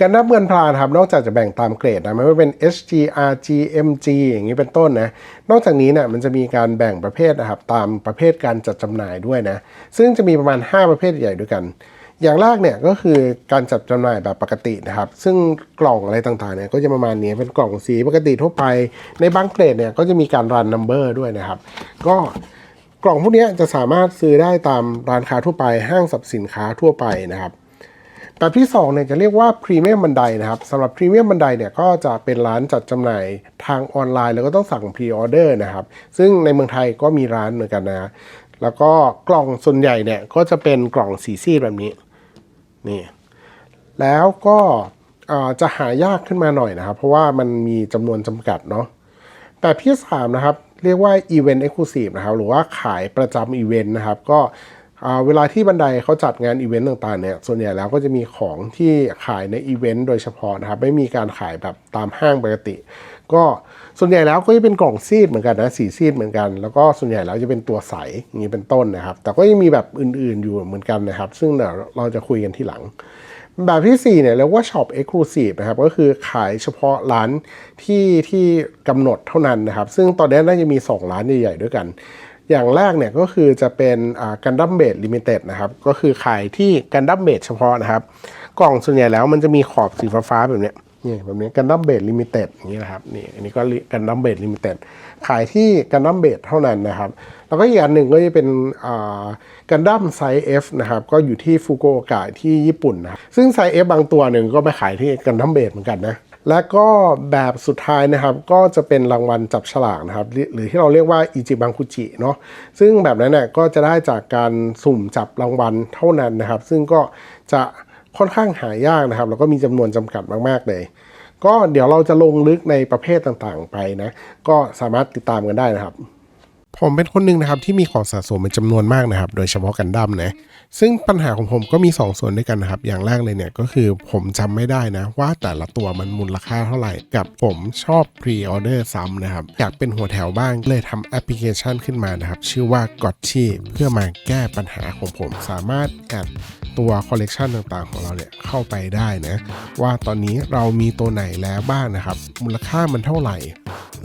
การนับเงินพลานครับ นอกจากจะแบ่งตามเกรดนะไม่ว่าเป็น SG RG MG อย่างนี้เป็นต้นนะ นอกจากนี้เนี่ยมันจะมีการแบ่งประเภทนะครับตามประเภทการจัดจำหน่ายด้วยนะ ซึ่งจะมีประมาณ 5 ประเภทใหญ่ด้วยกัน อย่างแรกเนี่ยก็คือการจัดจำหน่ายแบบปกตินะครับ ซึ่งกล่องอะไรต่างๆเนี่ยก็จะประมาณนี้เป็นกล่องสีปกติทั่วไป ในบางเกรดเนี่ยก็จะมีการรันนัมเบอร์ด้วยนะครับ ก็กล่องพวกนี้จะสามารถซื้อได้ตามร้านค้าทั่วไปห้างสรรพสินค้าทั่วไปนะครับ แบบที่2เนี่ยจะเรียกว่าพรีเมียมบันไดนะครับสำหรับพรีเมียมบันไดเนี่ยก็จะเป็นร้านจัดจำหน่ายทางออนไลน์ แล้วก็ต้องสั่งพรีออเดอร์นะครับ ซึ่งในเมืองไทยก็มีร้านเหมือนกันนะ แล้วก็กล่องส่วนใหญ่เนี่ยก็จะเป็นกล่องสีซีดแบบนี้นี่แล้วก็จะหายากขึ้นมาหน่อยนะครับ เพราะว่ามันมีจำนวนจำกัดเนาะแบบที่3นะครับ เรียกว่า Event Exclusive นะครับ หรือว่าขายประจำอีเวนต์นะครับ ก็ เวลาที่บันไดเขาจัดงานอีเวนต์ต่างๆเนี่ยส่วนใหญ่แล้วก็จะมีของที่ขายในอีเวนต์โดยเฉพาะนะครับ ไม่มีการขายแบบตามห้างปกติ ก็ส่วนใหญ่แล้วก็จะเป็นกล่องซีดเหมือนกันนะสีซีดเหมือนกัน แล้วก็ส่วนใหญ่แล้วจะเป็นตัวใสอย่างนี้เป็นต้นนะครับ แต่ก็ยังมีแบบอื่นๆอยู่เหมือนกันนะครับ ซึ่งเดี๋ยวเราจะคุยกันที่หลัง แบบที่ 4เนี่ยเรียกว่า Shop Exclusive นะครับ ก็คือขายเฉพาะร้านที่ที่กำหนดเท่านั้นนะครับ ซึ่งตอนนี้น่าจะมี 2 ร้านใหญ่ๆด้วยกัน อย่างแรกเนี่ยก็คือจะเป็นกันดั้มเบดลิมิเต็ดนะครับ ก็คือขายที่กันดั้มเบดเฉพาะนะครับ กล่องส่วนใหญ่แล้วมันจะมีขอบสีฟ้าๆแบบนี้นี่แบบนี้กันดั้มเบดลิมิเต็ดอย่างนี้นะครับนี่อันนี้ก็กันดั้มเบดลิมิเต็ดขายที่กันดั้มเบดเท่านั้นนะครับ แล้วก็อีกอันหนึ่งก็จะเป็นกันดั้มไซส์ F นะครับก็อยู่ที่ฟุกุโอกะที่ญี่ปุ่นนะซึ่งไซส์ F บางตัวหนึ่งก็ไปขายที่กันดั้มเบดเหมือนกันนะ และก็แบบสุดท้ายนะครับก็จะเป็นรางวัลจับฉลากนะครับ หรือที่เราเรียกว่าอิจิบังคุจิเนาะซึ่งแบบนั้นเนี่ยก็จะได้จากการสุ่มจับรางวัลเท่านั้นนะครับ ซึ่งก็จะค่อนข้างหายากนะครับ แล้วก็มีจำนวนจำกัดมากๆเลยก็เดี๋ยวเราจะลงลึกในประเภทต่างๆไปนะ ก็สามารถติดตามกันได้นะครับ ผมเป็นคนหนึ่งนะครับที่มีของสะสมเป็นจำนวนมากนะครับ โดยเฉพาะกันดั้มนะซึ่งปัญหาของผมก็มี 2ส่วนด้วยกันนะครับ อย่างแรกเลยเนี่ยก็คือผมจำไม่ได้นะ ว่าแต่ละตัวมันมูลค่าเท่าไหร่ กับผมชอบพรีออเดอร์ซ้ำนะครับ อยากเป็นหัวแถวบ้างเลยทำแอปพลิเคชันขึ้นมานะครับ ชื่อว่า g o t ชี่เพื่อมาแก้ปัญหาของผมสามารถแอด ตัวคอลเลกชันต่างๆ ของเราเนี่ยเข้าไปได้นะ ว่าตอนนี้เรามีตัวไหนแล้วบ้างนะครับ มูลค่ามันเท่าไหร่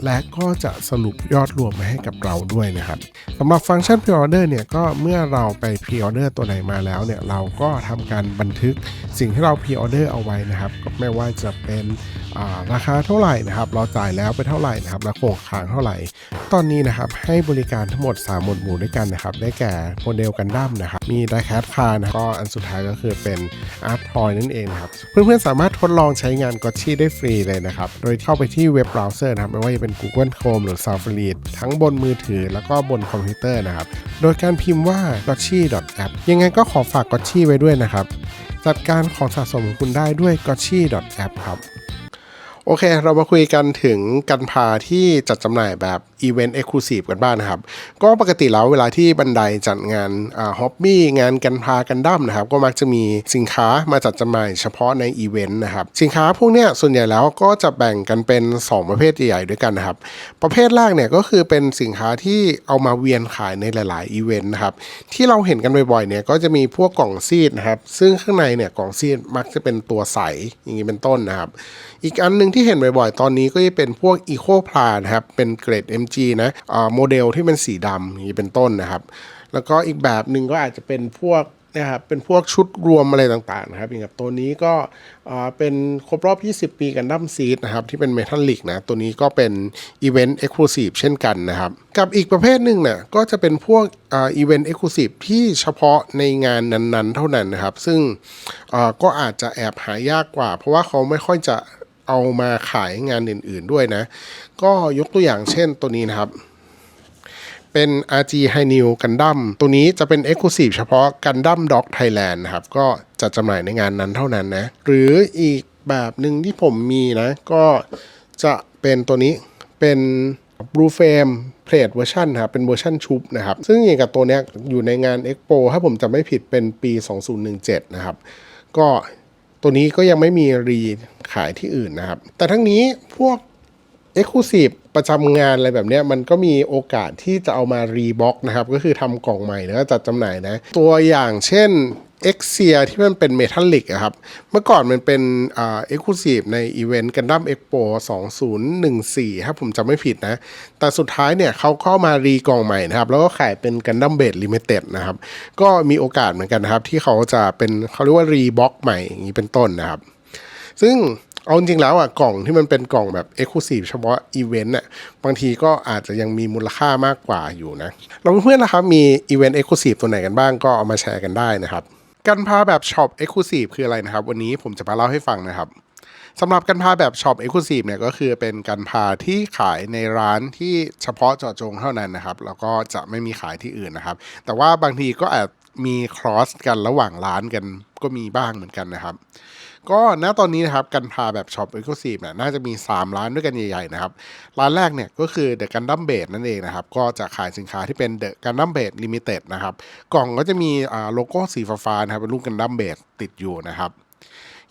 และก็จะสรุปยอดรวมมาให้กับเราด้วยนะครับสำหรับฟังก์ชัน Pre-order เนี่ยก็เมื่อเราไป Pre-order ตัวไหนมาแล้วเนี่ยเราก็ทำการบันทึกสิ่งที่เรา Pre-order เอาไว้นะครับ ก็ไม่ว่าจะเป็น ราคาเท่าไหร่นะครับ เราจ่ายแล้วไปเท่าไหร่นะครับและโครงค้างเท่าไหร่ ตอนนี้นะครับให้บริการทั้งหมด 3 หมวดหมู่ด้วยกันนะครับ ได้แก่โมเดลกันดั้มนะครับ มีไดแคทคาร์นะก็อันสุดท้ายก็คือเป็นอาร์ตทอยนั่นเองครับ เพื่อนๆสามารถทดลองใช้งานก o ชี่ได้ฟรีเลยนะครับ โดยเข้าไปที่เว็บเบราว์เซอร์นะครับ ไม่ว่าจะเป็น Google Chrome หรือ Safari ทั้งบนมือถือแล้วก็บนคอมพิวเตอร์นะครับ โดยการพิมพ์ว่า g o t c h i app ยังไงก็ขอฝาก g o t c h i ไว้ด้วยนะครับ จัดการของสะสมของคุณได้ด้วย g o t c h i app ครับ โอเค เรามาคุยกันถึงกันพาที่จัดจำหน่ายแบบ Event Exclusive กันบ้างนะครับ ก็ปกติแล้วเวลาที่บันไดจัดงานฮอบบี้งานกันพากันดั้มนะครับ ก็มักจะมีสินค้ามาจัดจำหน่ายเฉพาะในอีเวนต์นะครับ สินค้าพวกเนี้ยส่วนใหญ่แล้วก็จะแบ่งกันเป็น 2 ประเภทใหญ่ๆด้วยกันนะครับ ประเภทแรกเนี่ยก็คือเป็นสินค้าที่เอามาเวียนขายในหลาย ๆ อีเวนต์นะครับ ที่เราเห็นกันบ่อยๆเนี่ยก็จะมีพวกกล่องซีดนะครับ ซึ่งข้างในเนี่ยกล่องซีดมักจะเป็นตัวใสอย่างนี้เป็นต้นนะครับ อีกอันหนึ่งที่เห็นบ่อยๆ ตอนนี้ก็จะเป็นพวก Eco p l a นะครับ เป็นเกรด MG นะอ่าโมเดลที่เป็นสีดำนี้เป็นต้นนะครับ แล้วก็อีกแบบหนึ่งก็อาจจะเป็นพวกนะครับเป็นพวกชุดรวมอะไรต่างๆนะครับอย่างกับตัวนี้ก็อ่าเป็นครบรอบ 20 ปีกันดั้มซีดนะครับที่เป็นเมทัลลิกนะตัวนี้ก็เป็นอีเวนต์เอ็กซ์คลูซีฟเช่นกันนะครับ กับอีกประเภทหนึ่งเนี่ยก็จะเป็นพวกอ่าอีเวนต์เอ็กซ์คลูซีฟที่เฉพาะในงานนั้นๆ เท่านั้นนะครับ ซึ่งอ่าก็อาจจะแอบหายากกว่า เพราะว่าเขาไม่ค่อยจะ เอามาขายงานอื่นๆด้วยนะ ก็ยกตัวอย่างเช่นตัวนี้นะครับ เป็น RG High New Gundam ตัวนี้จะเป็น Exclusive เฉพาะ Gundam Dog Thailand นะครับ ก็จะจำหน่ายในงานนั้นเท่านั้นนะ หรืออีกแบบหนึ่งที่ผมมีนะ ก็จะเป็นตัวนี้เป็น Blue Frame Plate Version นครับเป็นเวอร์ชันชุบนะครับ ซึ่งอย่างกับตัวเนี้ยอยู่ในงาน Expo ถ้าผมจำไม่ผิดเป็นปี 2017 นะครับ ก็ ตัวนี้ก็ยังไม่มีรีขายที่อื่นนะครับ แต่ทั้งนี้พวก Exclusive ประจำงานอะไรแบบนี้มันก็มีโอกาสที่จะเอามารีบ็อกนะครับ ก็คือทำกล่องใหม่แล้วก็จัดจำหน่ายนะ ตัวอย่างเช่นเอ็กเซียที่มันเป็นเมทัลลิกอะครับ เมื่อก่อนมันเป็นเอ็กซ์คลูซีฟในอีเวนต์กันดั้มเอ็กโป2014ถ้าผมจำไม่ผิดนะ แต่สุดท้ายเนี่ยเขาเข้ามารีกล่องใหม่นะครับ แล้วก็ขายเป็นกันดั้มเบดลิมิเต็ดนะครับ ก็มีโอกาสเหมือนกันนะครับ ที่เขาจะเป็นเขาเรียกว่ารีบ็อกใหม่อย่างนี้เป็นต้นนะครับ ซึ่ง เอาจริงแล้วอะกล่องที่มันเป็นกล่องแบบ Exclusive เฉพาะอีเวนต์น่ะบางทีก็อาจจะยังมีมูลค่ามากกว่าอยู่นะเราเพื่อนๆนะครับมีอีเวนต์ Exclusive ตัวไหนกันบ้างก็เอามาแชร์กันได้นะครับกันพาแบบช็อป Exclusive คืออะไรนะครับ วันนี้ผมจะมาเล่าให้ฟังนะครับสำหรับกันพาแบบช็อป Exclusive เนี่ยก็คือเป็นกันพาที่ขายในร้านที่เฉพาะเจาะจงเท่านั้นนะครับแล้วก็จะไม่มีขายที่อื่นนะครับ แต่ว่าบางทีก็อาจมีครอสกันระหว่างร้านกัน ก็มีบ้างเหมือนกันนะครับ ก็ณตอนนี้นะครับกันพาแบบช็อป e x c l u s i v e เนี่ยน่าจะมี 3 ร้านด้วยกันใหญ่ๆนะครับ ร้านแรกเนี่ยก็คือ The Gundam b a s e นั่นเองนะครับ ก็จะขายสินค้าที่เป็นเดอะการ์ดัมเบดลิมิเต็ดนะครับ กล่องก็จะมีโลโก้สีฟ้าๆนะครับเป็นรูป Gundam b a s e ติดอยู่นะครับ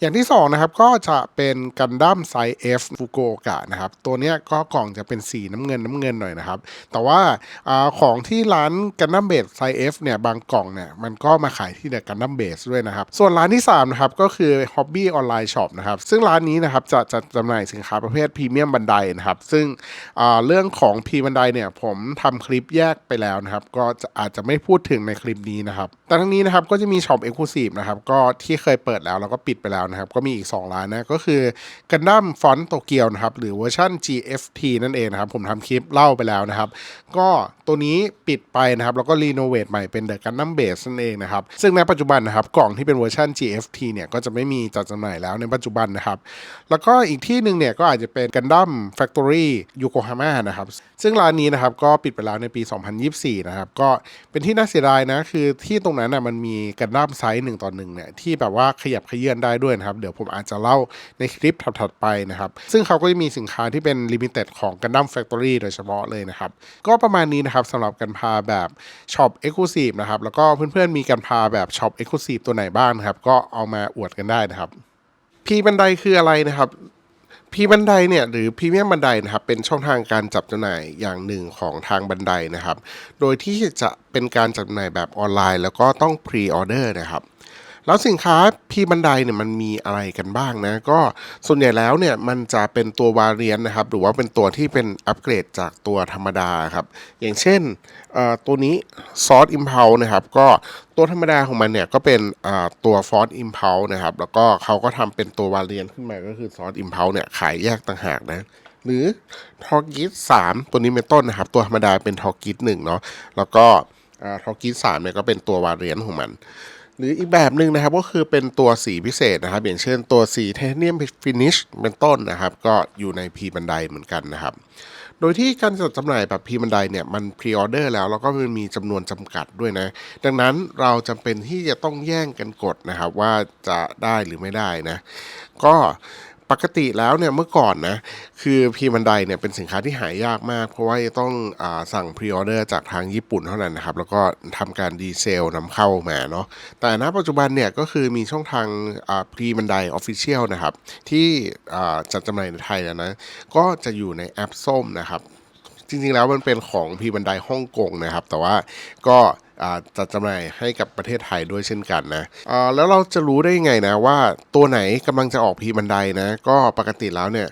อย่างที่2นะครับก็จะเป็นกันดั้มไซ F ฟูโกกะนะครับตัวนี้ก็กล่องจะเป็นสีน้ำเงินน้ำเงินหน่อยนะครับ แต่ว่าอของที่ร้านกันดั้มเบสไซ F เนี่ยบางกล่องเนี่ยมันก็มาขายที่เดอะกันดั้มเบสด้วยนะครับ ส่วนร้านที่3นะครับก็คือ Hobby Online Shop นะครับซึ่งร้านนี้นะครับจะจะจำหน่ายสินค้าประเภทพรีเมียมบันไดนะครับ ซึ่งเรื่องของพรีบันไดเนี่ยผมทำคลิปแยกไปแล้วนะครับ ก็จะอาจจะไม่พูดถึงในคลิปนี้นะครับแต่ทั้งนี้นะครับก็จะมีช็อปเอ็กซ์คลูซีฟนะครับก็ที่เคยเปิดแล้วแล้วก็ปิดไปแล้วนะครับก็มีอีก 2 ร้านนะก็คือกันดั้มฟอนต์โตเกียวนะครับหรือเวอร์ชัน GFT นั่นเองนะครับผมทำคลิปเล่าไปแล้วนะครับ ก็ตัวนี้ปิดไปนะครับแล้วก็รีโนเวทใหม่เป็นเดอะกันดั้มเบสนั่นเองนะครับซึ่งในปัจจุบันนะครับกล่องที่เป็นเวอร์ชัน GFT เนี่ยก็จะไม่มีจัดจำหน่ายแล้วในปัจจุบันนะครับ แล้วก็อีกที่หนึ่งเนี่ยก็อาจจะเป็นกันดั้มแฟคทอรี่ยูโกฮาม่านะครับซึ่งร้านนี้นะครับก็ปิดไปแล้วในปี 2024 นะครับก็เป็นที่น่าเสียดายนะคือที่ตรงนั้นน่ะมันมีกันดั้มไซส์หนึ่งต่อหนึ่งเนี่ยที่แบบว่าขยับขยื่นได้ด้วยนะครับเดี๋ยวผมอาจจะเล่าในคลิปถัดๆไปนะครับ ซึ่งเขาก็จะมีสินค้าที่เป็นลิมิเต็ดของกันดั้มแฟคทอรี่โดยเฉพาะเลยนะครับ ก็ประมาณนี้นะครับสำหรับกันพาแบบช็อปเอ็กซ์คลูซีฟนะครับ แล้วก็เพื่อนๆมีกันพาแบบช็อปเอ็กซ์คลูซีฟตัวไหนบ้างนะครับ ก็เอามาอวดกันได้นะครับพีบันไดคืออะไรนะครับพีบันไดเนี่ยหรือพรีเมียมบันไดนะครับเป็นช่องทางการจับจำหน่ายอย่างหนึ่งของทางบันไดนะครับ โดยที่จะเป็นการจัดจำหน่ายแบบออนไลน์ แล้วก็ต้องพรีออเดอร์นะครับ แล้วสินค้าพีบันไดเนี่ยมันมีอะไรกันบ้างนะ ก็ส่วนใหญ่แล้วเนี่ยมันจะเป็นตัววาเรียนนะครับ หรือว่าเป็นตัวที่เป็นอัปเกรดจากตัวธรรมดาครับ อย่างเช่นตัวนี้ซอสอิมเพลนะครับ ก็ตัวธรรมดาของมันเนี่ยก็เป็นตัวฟอสอิมเพลนะครับ แล้วก็เขาก็ทำเป็นตัววาเรียนขึ้นมาก็คือซอสอิมเพลเนี่ยขายแยกต่างหากนะหรือทอกิสสามตัวนี้เป็นต้นนะครับ ตัวธรรมดาเป็นทอกิสหนึ่งเนาะแล้วก็ทอกิสสามเนี่ยก็เป็นตัววาเรียนของมัน หรืออีกแบบหนึ่งนะครับก็คือเป็นตัวสีพิเศษนะครับ อย่างเช่นตัวสีเทเนียมฟินิชเป็นต้นนะครับ ก็อยู่ในพีบันไดเหมือนกันนะครับ โดยที่การจัดจำหน่ายแบบพีบันไดเนี่ยมันพรีออเดอร์แล้ว แล้วก็มันมีจำนวนจำกัดด้วยนะ ดังนั้นเราจำเป็นที่จะต้องแย่งกันกดนะครับ ว่าจะได้หรือไม่ได้นะ ก็ ปกติแล้วเนี่ยเมื่อก่อนนะคือพีมันไดเนี่ยเป็นสินค้าที่หายากมาก เพราะว่าจะต้องอสั่งพรีออเดอร์จากทางญี่ปุ่นเท่านั้นนะครับ แล้วก็ทำการดีเซลนำเข้ามาเนาะแต่ณปัจจุบันเนี่ยก็คือมีช่องทางพรีมันไดออฟฟิเชียลนะครับ ที่จัดจำหน่ายในไทยแล้วนะ ก็จะอยู่ในแอปส้มนะครับ จริง ๆ แล้วมันเป็นของพีบันไดฮ่องกงนะครับ แต่ว่าก็จัดจำหน่ายให้กับประเทศไทยด้วยเช่นกันนะแล้วเราจะรู้ได้ยังไงนะว่าตัวไหนกำลังจะออกพีบันไดนะ ก็ปกติแล้วเนี่ย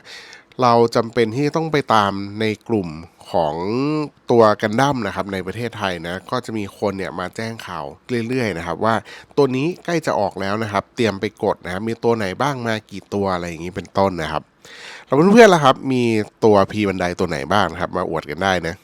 เราจำเป็นที่ต้องไปตามในกลุ่มของตัวกันดั้มนะครับในประเทศไทยนะก็จะมีคนเนี่ยมาแจ้งข่าวเรื่อยๆนะครับว่าตัวนี้ใกล้จะออกแล้วนะครับ เตรียมไปกดนะมีตัวไหนบ้างมากี่ตัวอะไรอย่างนี้เป็นต้นนะครับ แล้วเพื่อนๆล่ะครับ มีตัวพีบันไดตัวไหนบ้างนะครับ มาอวดกันได้นะ